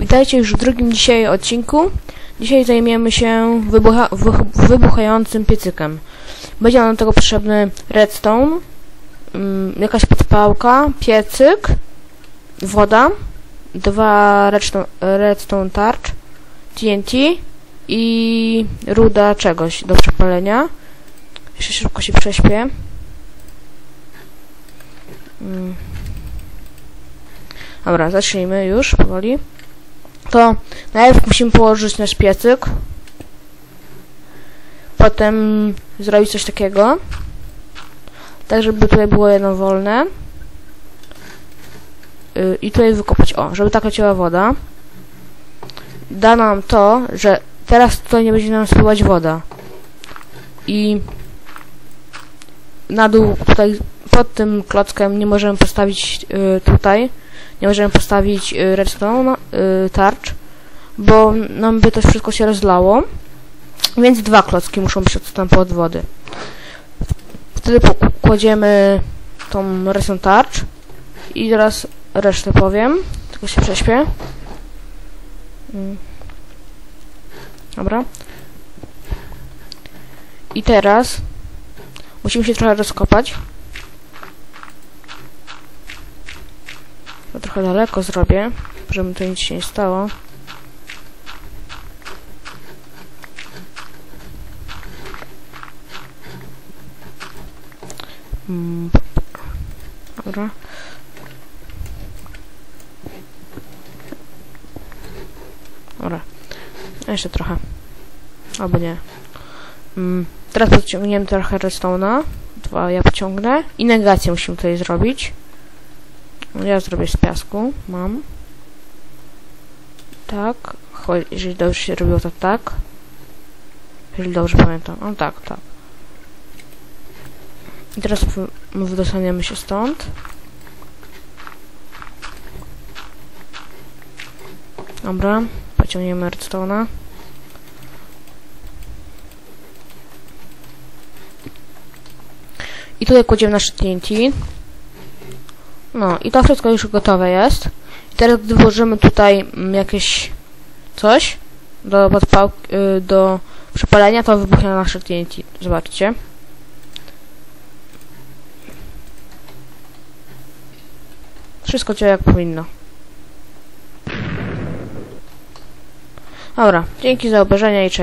Witajcie już w drugim dzisiaj odcinku. Dzisiaj zajmiemy się wybucha wybuchającym piecykiem. Będzie nam do tego potrzebny redstone, mm, jakaś podpałka, piecyk, woda, dwa redstone, tarcz, TNT i ruda czegoś do przepalenia. Jeszcze szybko się prześpię. Mm. Dobra, zacznijmy już powoli. To najpierw musimy położyć nasz piecyk. Potem zrobić coś takiego. Tak, żeby tutaj było jedno wolne. Yy, I tutaj wykopać. O, żeby tak leciała woda. Da nam to, że teraz tutaj nie będzie nam spływać woda. I na dół tutaj pod tym klockiem nie możemy postawić yy, tutaj nie możemy postawić y, redstone y, tarcz, bo nam by to wszystko się rozlało. Więc dwa klocki muszą być odstępu od wody. Wtedy kładziemy tą redstone tarcz i teraz resztę powiem. Tylko się prześpię. Mm. Dobra. I teraz musimy się trochę rozkopać. To trochę daleko zrobię, żeby tu nic się nie stało. Mm, Dobra. Dobra. Jeszcze trochę. Albo nie. Mm, teraz podciągniemy trochę redstone'a. Dwa ja pociągnę. I negację musimy tutaj zrobić. Ja zrobię z piasku. Mam. Tak. Cho- Jeżeli dobrze się robiło, to tak. Jeżeli dobrze pamiętam. No tak, tak. I teraz wy- wydostaniemy się stąd. Dobra. Pociągniemy redstone'a. I tutaj kładziemy nasze TNT. No i to wszystko już gotowe jest. I teraz gdy włożymy tutaj mm, jakieś coś do podpałki, y, do przepalenia, to wybuchnie nasze TNT. Zobaczcie. Wszystko działa jak powinno. Dobra, dzięki za obejrzenie i cześć.